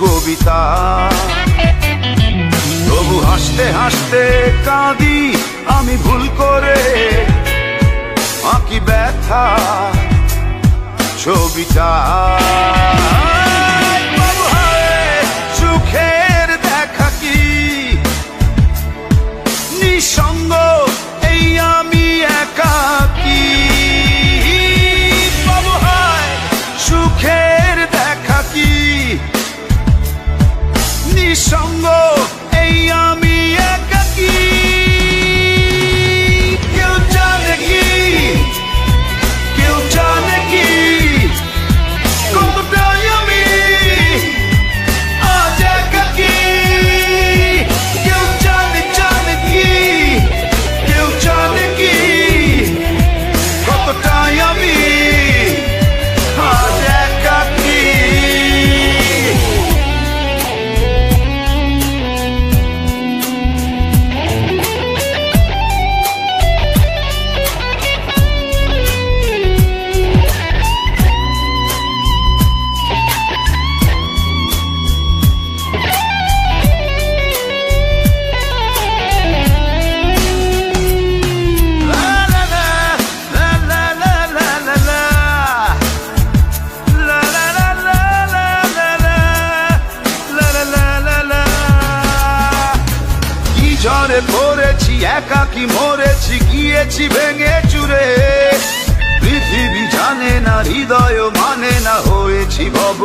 কবিতা। তবু হাসতে হাসতে কাঁদি, আমি ভুল করে আঁকি ব্যথা ছবিটা। সুখের দেখা কি? নিঃসঙ্গ নিঃসঙ্গ এই ঝড়ে পড়েছি একাকি মরেছি, গিয়েছি ভেঙে চুরে। পৃথিবী জানে না, হৃদয় মানে না, হয়েছি ভব